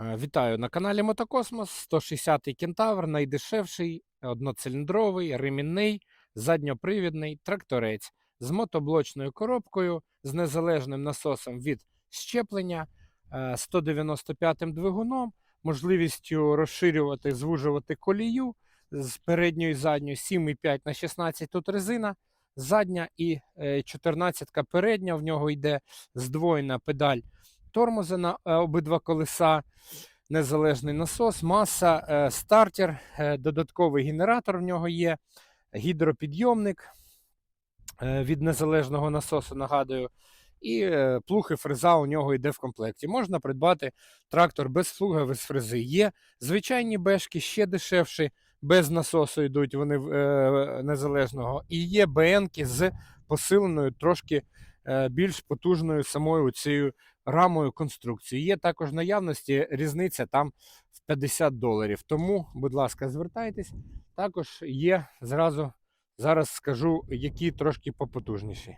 Е, Вітаю на каналі Мотокосмос. 160-й кентавр, найдешевший, одноциліндровий, ремінний, задньопривідний тракторець з мотоблочною коробкою, з незалежним насосом від щеплення, е, 195-м двигуном, можливістю розширювати, звужувати колію з передньою і задньою 7,5 на 16 тут резина. Задня і 14 передня, в нього йде здвоєна педаль тормоза на е, обидва колеса, незалежний насос, маса, е, стартер, е, додатковий генератор в нього є, гідропідйомник від незалежного насосу, нагадую. І плуг і фреза у нього йде в комплекті. Можна придбати трактор без плуга, без фрези. Є звичайні бешки, ще дешевші, без насосу йдуть вони е, незалежного. І є БНки з посиленою трошки більш потужною самою цією рамою конструкції. Є також наявності різниця там в 50 доларів. Тому, будь ласка, звертайтесь. Також є зразу, зараз скажу, які трошки попотужніші.